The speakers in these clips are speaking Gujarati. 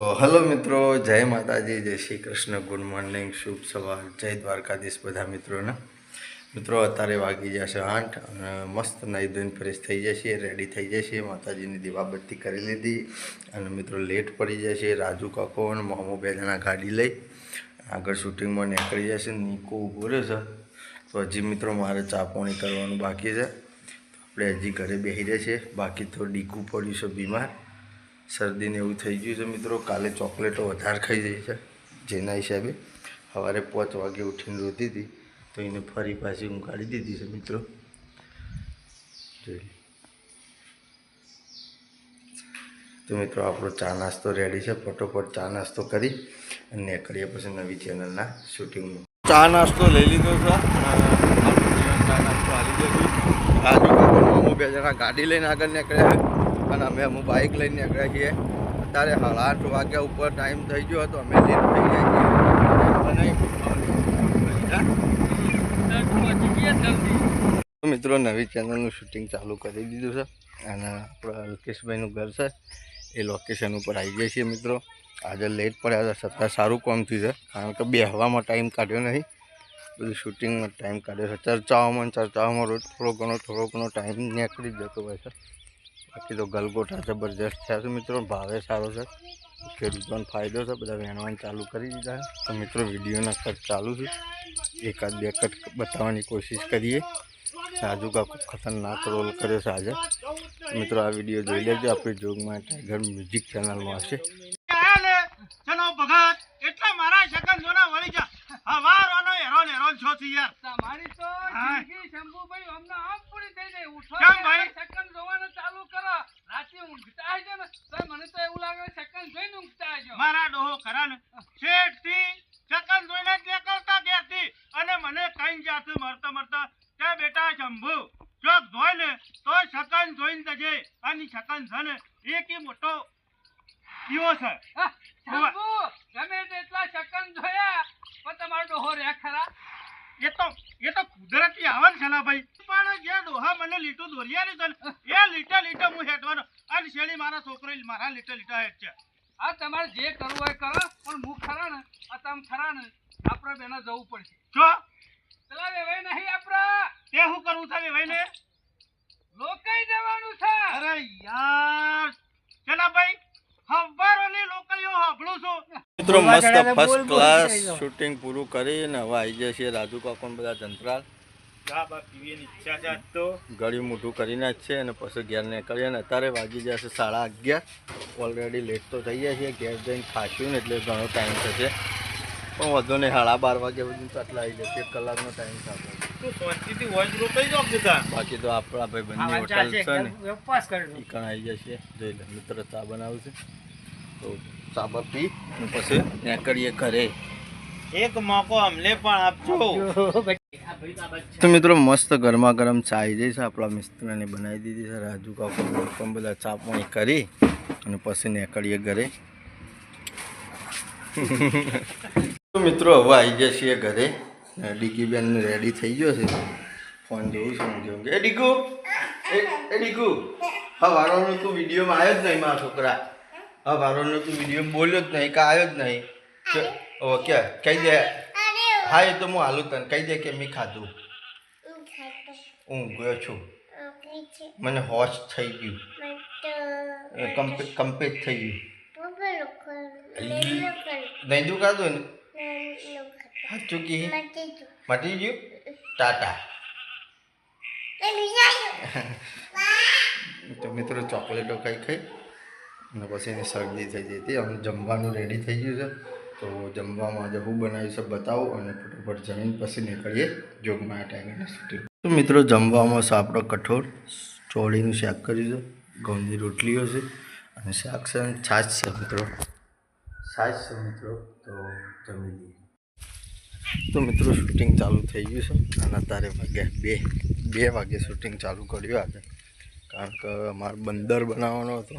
હલો મિત્રો, જય માતાજી, જય શ્રી કૃષ્ણ, ગુડ મોર્નિંગ, શુભ સવાર, જય દ્વારકાધીશ બધા મિત્રોને. મિત્રો, અત્યારે વાગી જશે આઠ અને મસ્ત નહીં ધોઈને ફ્રેશ થઈ જશે રેડી થઈ જશે, માતાજીની દીવાબત્તી કરી લીધી અને મિત્રો લેટ પડી જશે, રાજુ કાકો અને મોમો બે જણા ગાડી લઈ આગળ શૂટિંગમાં નીકળી જશે, નીકો ઊભો રહ્યો છે. તો હજી મિત્રો મારે ચાપોણી કરવાનું બાકી છે. આપણે હજી ઘરે બેસી જશે બાકી તો ડીકું પડ્યું છે બીમાર. શરદીને એવું થઈ ગયું છે, મિત્રો, કાલે ચોકલેટો વધારે ખાઈ જાય છે, જેના હિસાબે સવારે પાંચ વાગે ઉઠીને રોતી હતી, તો એને ફરી પાછી હું કાઢી દીધી છે, મિત્રો. તો મિત્રો, આપણો ચા નાસ્તો રેડી છે, ફટોફટ ચા નાસ્તો કરી અને નીકળીએ પછી નવી ચેનલના શૂટિંગનું ચા નાસ્તો લઈ લીધો છે. ચા નાસ્તો આવી ગયો છું. રાજુ બે જણા ગાડી લઈને આગળ નીકળ્યા અને અમે અમુક બાઇક લઈને નીકળ્યા છીએ. અત્યારે હાલ આઠ વાગ્યા ઉપર ટાઈમ થઈ ગયો હતો. અમે લેટ થઈ ગયા છીએ. મિત્રો, નવી ચેનલનું શૂટિંગ ચાલુ કરી દીધું છે. અને આપણા લોકેશભાઈનું ઘર છે. એ લોકેશન ઉપર આવી ગયા છીએ મિત્રો. આજે લેટ પડ્યા હતા. છતાં સારું કામ થયું છે. કારણ કે બેહવામાં ટાઈમ કાઢ્યો નહીં. બધું શૂટિંગમાં ટાઈમ કાઢ્યો છે. ચર્ચાઓમાં ચર્ચાઓમાં રોજ થોડો ઘણો થોડો ઘણો ટાઈમ નીકળી જતો હોય છે. બાકી તો ગલગોટા જબરજસ્ત થયા છે મિત્રો. ભાવે સારો છે. ખેડૂતોને ફાયદો છે. બધા વેણવાનું ચાલુ કરી દીધા તો મિત્રો, વિડીયોના કટ ચાલુ છે. એકાદ બે કટ બતાવવાની કોશિશ કરીએ. સાજુ કાકો ખતરનાક રોલ કર્યો છે આજે. મિત્રો, આ વીડિયો જોઈ લેજો. આપણી જોગમાં ટાઈગર મ્યુઝિક ચેનલમાં હશે આયા ને ચનો ભગત એટલા મારા શકન જોના વળી જા હવારોનો હેરોન હેરોન છો છી યાર તમારી તો હા. જિંદગી શંભુભાઈ અમને આમ પૂરી થઈ ગઈ ઉઠો કેમ ને ભાઈ? સેકન્ડ જોવાનું ચાલુ કરો રાતે ઊંઘતા હશો ને તો મને તો એવું લાગે સેકન્ડ જોઈને ઊંઘતા હશો મારા ડોહો ખરા ને શેઠથી શકન જોઈને જ નીકળતા ઘેરથી અને મને કઈ જાતું મરતા મરતા કે બેટા શંભુ જો જોઈ ને તો શકન જોઈને જજે અને શકન છે ને એક ઈ મોટો દીવો છે. હા, શંભુ ગમે જોયા પણ તમારો ડોહો રે ખરા? એ તો એ તો કુદરતી આવન છે ને ભાઈ. પણ જે ડોહા મને લીટું દોરિયાની છે એ લીટા લીટા હું હેઠવાનો. અને શેલી મારા છોકરો મારા લીટા લીટા હેઠ છે. આ તમારે જે કરવું હોય કરો પણ હું ખરા ને આ તમે ખરા ને આપણે બેના જવું પડશે. જો. પેલા વેવાય નહીં આપણા. તે હું કરવું છે ભાઈ ને લોકાઈ જવાનું છે. અરે યાર. ચલા ભાઈ હવારોની લોકલીઓ હાંભળું છું મિત્રો મસ્ત ફર્સ્ટ ક્લાસ શૂટિંગ પૂરું કરીને હવે આવી જાય છે રાજુ કાકો બધા જંત્રાલ. ગળ્યું મોઢું કરીને જ છે અને પછી ઘેર નીકળીએ ને અત્યારે વાગી જશે સાડા અગિયાર. ઓલરેડી લેટ તો થઈ જાય છે ઘેર જઈને ખાશું ને એટલે ઘણો ટાઈમ થશે. પણ વધુ નહીં સાડા બાર વાગ્યા સુધી તો આટલા આવી જશે એક કલાકનો ટાઈમ થશે બાકી તો આપણા ભાઈ બંને હોટલ છે ને. એ કણ આવી જશે. જોઈ લે મિત્ર ચા બનાવું છે. તો ચા પી અને પછી નીકળીએ ઘરે. એક મોકો અમને પણ આપજો. તો મિત્રો મસ્ત ગરમા ગરમ ચા આવી છે આપણા મિસ્ત્રને બનાવી દીધી છે. રાજુ કાપડ પણ બધા ચા પાણી કરી અને પછી નીકળીએ ઘરે. તો મિત્રો હવે આવી જશે ઘરે. ડીકી બેન રેડી થઈ ગયો છે. ફોન જોઉં છું હું જોઉં. એ ડીકુ એ ડીકુ હા વારોનો તું વિડીયોમાં આવ્યો જ નહીં મારા છોકરા. હા વારોનો તું વીડિયો બોલ્યો જ નહીં કે આવ્યો જ નહીં. ઓકે કહી દે. હા એ તો હું હાલું તને. કહી દે કે મેં ખાધું. હું ગયો છું. મને હોશ થઈ ગયું. કમ્પ્લીટ થઈ ગયું. નહીં તું ખાધું ને હા ચૂકી મટી ગયું. ટાટા. તો મિત્રો ચોકલેટો કઈ ખાઈ? અને પછી એની શરદી થઈ ગઈ હતી. અને જમવાનું રેડી થઈ ગયું છે. તો જમવામાં આજે હું બનાવ્યું છે બતાવું અને ફટોફટ જમીન પછી નીકળીએ જોગમાં ટાઈગરના શૂટિંગ તો મિત્રો જમવામાં આપણો કઠોળ, ચોળીનું શાક કર્યું છે, ઘઉંની રોટલીઓ છે અને શાક છે અને છાશ છે મિત્રો. છાશ છે મિત્રો, તો જમી લઈએ. તો મિત્રો શૂટિંગ ચાલુ થઈ ગયું છે અને અત્યારે વાગ્યા બે બે વાગે શૂટિંગ ચાલુ કર્યું આજે કારણ કે અમારે બંદર બનાવવાનો હતો.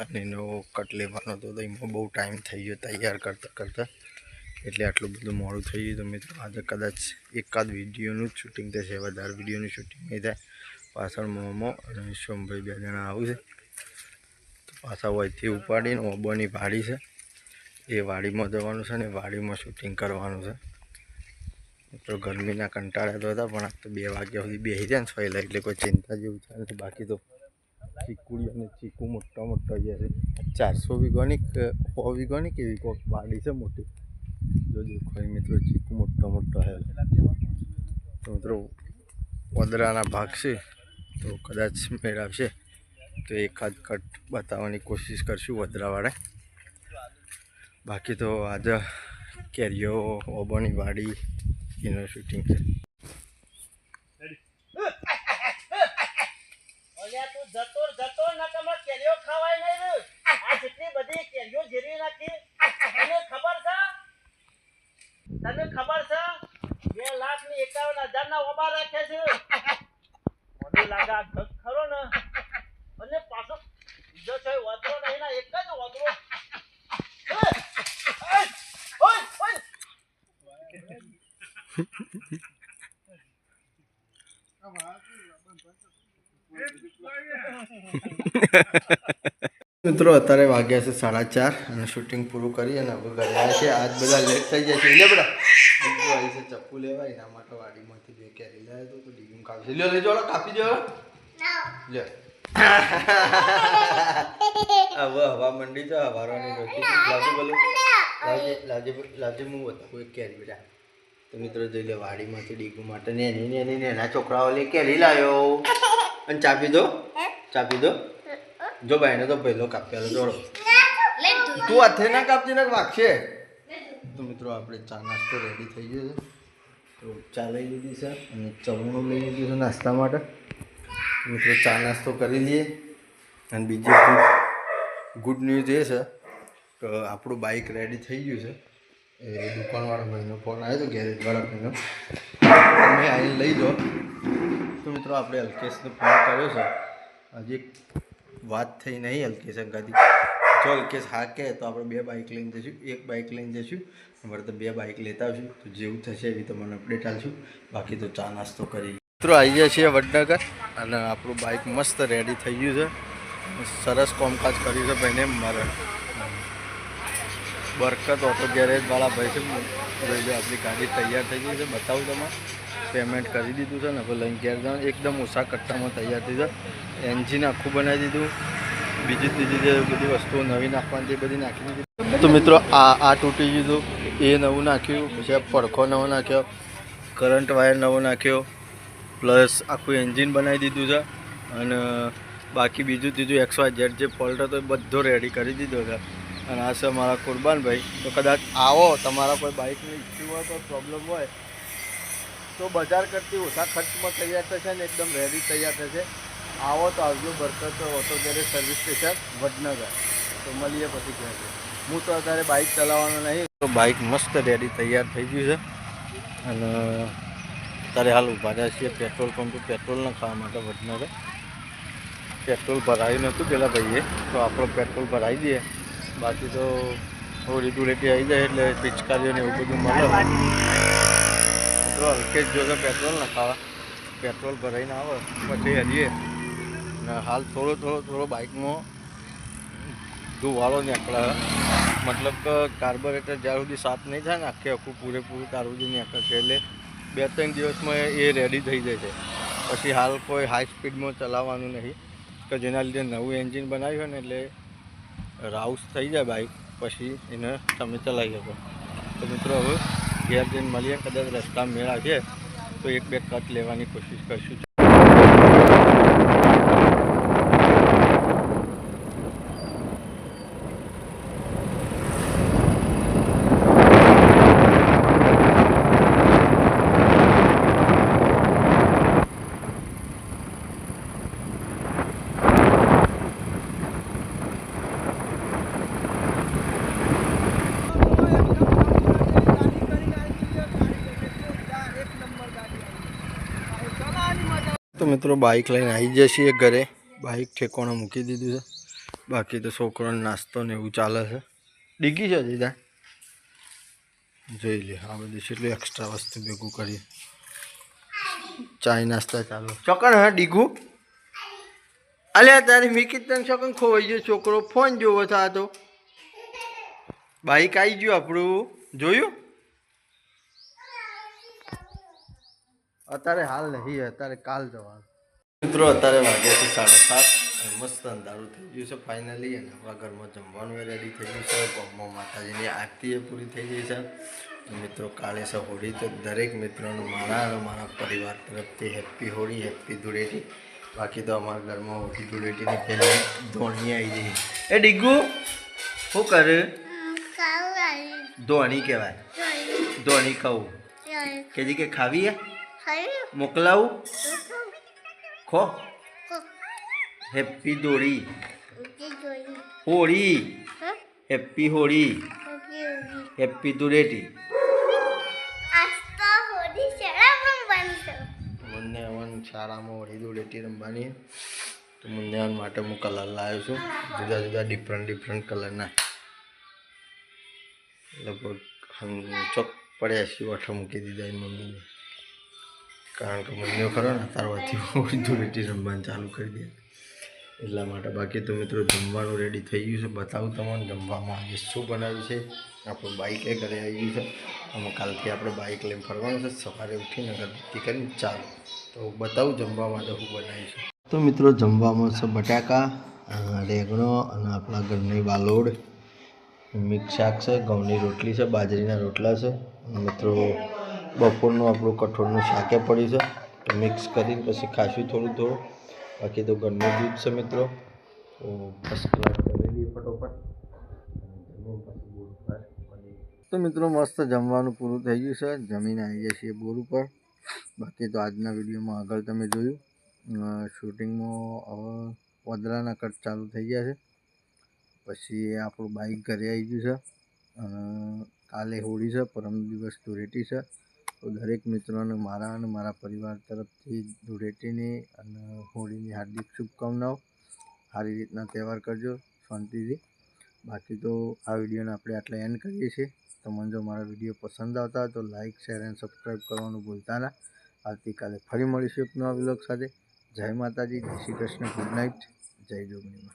અને એનો કટ લેવાનો હતો તો એમાં બહુ ટાઈમ થઈ ગયો તૈયાર કરતાં કરતાં. એટલે આટલું બધું મોડું થઈ ગયું તો મિત્રો આજે કદાચ એકાદ વિડીયોનું જ શૂટિંગ થશે વધારે વિડીયોનું શૂટિંગ નહીં થાય. પાછળ મોમો અને સોમભાઈ બે જણા આવું છે. તો પાછા હોયથી ઉપાડીને ઓબોની વાડી છે. એ વાડીમાં જવાનું છે ને વાડીમાં શૂટિંગ કરવાનું છે. મિત્રો ગરમીના કંટાળા તો હતા પણ આ તો બે વાગ્યા સુધી બેસી જાય ને સોયલા, એટલે કોઈ ચિંતા જેવું થાય નથી બાકી તો ચીકુડી અને ચીકુ મોટા મોટા ગયા છે. ચારસો વીઘોની સો વીઘોની કેવી કોઈક વાડી છે મોટી? જો ખરી મિત્રો ચીકુ મોટો મોટો છે. તો મિત્રો વદરાના ભાગ છે. તો કદાચ મેળવશે. તો એકાદ કટ બતાવવાની કોશિશ કરશું વદરાવાળે બાકી તો આજે કેરીઓ ઓબોની વાડી એનું શૂટિંગ છે અલ્યા તું જતો જતો નકમાં કેરીઓ ખવાય નહીં રે આ જેટલી બધી કેરીઓ જેરી નાખી તને ખબર છે તને ખબર છે બે લાખની હજાર ઓબા રાખે છે. મને લાગે આ ઢગ ખરો ને. અને પાછો બીજો છે વાંદરો નહીં ના, એક જ વાંદરો! મિત્રો, અત્યારે વાગ્યા છે સાડા ચાર અને શૂટિંગ પૂરું કરી અને આજ બધા લેટ થઈ જાય છે. એટલે બધા ચપ્પુ લેવાય એના માટે વાડીમાંથી બે કેરી લાવ્યો તો ડીગું કાપી લ્યો લેજો હાલો, કાપી હાલો. લ્યો. હવે હવા મંડી છે હવારોની રોટી લાવજો બોલો. લાવજે લાવજે હું બતાવું એક કેરી બેટા. તો મિત્રો જોઈ લે વાડીમાંથી ડીગુ માટે ને એની ને એની ને એના છોકરાઓ લે કેરી લાવ્યો. અને ચાપી દો. ચાપી દો. જો ભાઈને તો પહેલો કાપ્યાલો જોડો. તું હાથે ના કાપતી ને વાગશે? તો મિત્રો આપણે ચા નાસ્તો રેડી થઈ ગયો છે. તો ચા લઈ લીધી છે અને ચવણું લઈ લીધું છે નાસ્તા માટે. મિત્રો, ચા નાસ્તો કરી લઈએ. અને બીજી ગુડ ન્યૂઝ એ છે કે આપણું બાઇક રેડી થઈ ગયું છે. એ દુકાનવાળા ભાઈનો ફોન આવ્યો હતો ગેરેજવાળા ભાઈનો. તમે આવીને લઈ જાઓ. તો મિત્રો, આપણે અલ્કેશને ફોન કર્યો છે. હજી વાત થઈ નહીં અલ્કેશ અંગાથી. જો કે હા કે તો આપણે બે બાઇક લઈને જઈશું. એક બાઇક લઈને જઈશું. વળતે બે બાઇક લેતા આવશું. તો જેવું થશે એવી તમને અપડેટ આપશું. બાકી તો ચા નાસ્તો કરી. મિત્રો આવી છીએ વડનગર અને આપણું બાઇક મસ્ત રેડી થઈ ગયું છે. સરસ કોમકાજ કર્યું છે ભાઈને મારે. બરકત ઓટો ગેરેજવાળા ભાઈ છે. ભાઈ આપણી ગાડી તૈયાર થઈ ગઈ છે. બતાવું તમે પેમેન્ટ કરી દીધું છે ને, હવે લઈને ઘેર એકદમ ઓછા કટ્ટામાં તૈયાર થઈ છે એન્જિન આખું બનાવી દીધું. બીજી ત્રીજી જે બધી વસ્તુઓ નવી નાખવાની તે બધી નાખી દીધી. તો મિત્રો, આ આ તૂટી દીધું એ નવું નાખ્યું, પછી પડખો નવો નાખ્યો, કરંટ વાયર નવો નાખ્યો, પ્લસ આખું એન્જિન બનાવી દીધું છે. અને બાકી બીજું ત્રીજું એક્સ વાય ઝેડ જે ફોલ્ટ હતો, એ બધો રેડી કરી દીધો છે. અને આ છે મારા કુરબાનભાઈ. તો કદાચ આવો, તમારા કોઈ બાઇકની ઇસ્યુ હોય તો પ્રોબ્લેમ હોય, તો બજાર કરતી ઓછા ખર્ચમાં તૈયાર થશે ને એકદમ રેડી તૈયાર થશે. આવો તો આવજો, Barkat auto garage service station Vadnagar. તો મળીએ પછી કહેજો હું તો અત્યારે બાઇક ચલાવવાનો નહીં. તો બાઇક મસ્ત રેડી તૈયાર થઈ ગયું છે. અને અત્યારે હાલ ઊભા રહ્યા છીએ પેટ્રોલ પંપે પેટ્રોલ ન ખાવા માટે વડનગર. પેટ્રોલ ભરાયું નહોતું પેલા ભાઈએ. તો આપણો પેટ્રોલ ભરાઈ દઈએ બાકી તો થોડી ધૂળેટી આવી જાય એટલે પિચકારીઓ ને એવું બધું મળે. મિત્રો જ જોશે પેટ્રોલ ન ખાવા. પેટ્રોલ ભરાઈને આવે. પછી હરીએ. ને હાલ થોડો થોડો થોડો બાઇકમાં ધુવાળો નીકળે. મતલબ કે કાર્બોરેટર જ્યાં સુધી સાફ નહીં થાય ને આખે આખું પૂરેપૂરું સુધી નીકળે છે. એટલે બે ત્રણ દિવસમાં એ રેડી થઈ જાય છે. પછી હાલ કોઈ હાઈ સ્પીડમાં ચલાવવાનું નહીં. કે જેના લીધે નવું એન્જિન બનાવ્યું હોય ને એટલે રાઉસ થઈ જાય બાઇક. પછી એને તમે ચલાવી શકો. તો મિત્રો હવે ઘેર જઈને મળીએ. કદાચ રસ્તા મેળા છે તો એક બે કટ લેવાની કોશિશ કરશું તો મિત્રો બાઇક લઈને આવી જઈએ છીએ ઘરે. બાઇક ઠેકોણે મૂકી દીધું છે. બાકી તો છોકરોને નાસ્તો ને એવું ચાલે છે. ડીગી છે દીદા? જોઈ લે આ બધું કેટલું એક્સ્ટ્રા વસ્તુ ભેગું કરી ચાય નાસ્તા ચાલો. ચોકણ, હા, ડીગું? અલ્યા, તારી મીકી તને ચોકન ખોવાઈ ગયો છોકરો. ફોન જોવો થા તો બાઈક આવી ગયું આપણું. જોયું? અત્યારે હાલ નહીં, અત્યારે કાલ જવાનું. મિત્રો અત્યારે વાગે છે સાડા સાત મસ્ત અંધારું થઈ ગયું છે ફાઇનલી અને આપણા ઘરમાં જમવાનું રેડી થઈ ગયું છે. ગામમાં માતાજીની આરતી એ પૂરી થઈ ગઈ છે. મિત્રો કાલે છે હોળી તો દરેક મિત્રોનું મારા અને મારા પરિવાર તરફથી હેપી હોળી હેપી ધૂળેટી. બાકી તો અમારા ઘરમાં હોળી ધૂળેટીની પહેલી ધોણી આવી ગઈ. એ ડીગુ શું કરે? ધોણી કહેવાય. ધોણી ખાવું. કે જી કે ખાવી મોકલાવું? ખો. હેપી દોડી હોળી. હેપી હોળી હેપી ધૂળેટી મુન્ને અવન શાળામાં હોળી ધૂળેટી રમવાની. તો અવન માટે હું કલર લાવ્યો છું. જુદા જુદા ડિફરન્ટ ડિફરન્ટ કલરના લગભગ ચોક પડ્યા છે વાઠા મૂકી દીધા એ મમ્મીને. કારણ કે મને ખરો ને હોળી ધૂળેટી રમવાનું ચાલુ કરી દે. એટલા માટે બાકી તો મિત્રો જમવાનું રેડી થઈ ગયું છે. બતાવું તમને જમવામાં આજે શું બનાવ્યું છે. આપણું બાઇક એ ઘરે આવી ગયું છે. અમે કાલથી આપણે બાઇક લઈને ફરવાનું છે. સવારે ઉઠીને અગરબત્તી કરીને ચાલો. તો બતાવું જમવા માટે હું બનાવ્યું છે. તો મિત્રો જમવામાં છે બટાકા રેંગણો અને આપણા ઘરની વાલોડ. મિક્સ શાક છે, ઘઉંની રોટલી છે, બાજરીના રોટલા છે. મિત્રો બપોરનું આપણું કઠોળનું શાકે પડ્યું છે. મિક્સ કરીને પછી ખાશું થોડું થોડું. બાકી તો ઘરનું દૂધ છે મિત્રો. તો મિત્રો મસ્ત જમવાનું પૂરું થઈ ગયું છે. જમીને આવી જાય છે બોર ઉપર. બાકી તો આજના વિડીયોમાં આગળ તમે જોયું. શૂટિંગમાં હવે વદરાના કટ ચાલુ થઈ ગયા છે. પછી આપણું બાઇક ઘરે આવી ગયું છે. કાલે હોળી છે. પરમ દિવસ ધૂળેટી છે. તો દરેક મિત્રોને મારા અને મારા પરિવાર તરફથી ધૂળેટીની અને હોળીની હાર્દિક શુભકામનાઓ. સારી રીતના તહેવાર કરજો શાંતિથી. બાકી તો આ વિડીયોને આપણે આટલા એન્ડ કરીએ છીએ. તમને જો મારા વીડિયો પસંદ આવતા હોય તો લાઇક શેર એન્ડ સબસ્ક્રાઈબ કરવાનું ભૂલતા ના. આવતીકાલે ફરી મળીશું એક નવા બ્લોગ સાથે. જય માતાજી, જય શ્રી કૃષ્ણ ગુડ નાઇટ જય જોગણીમાં.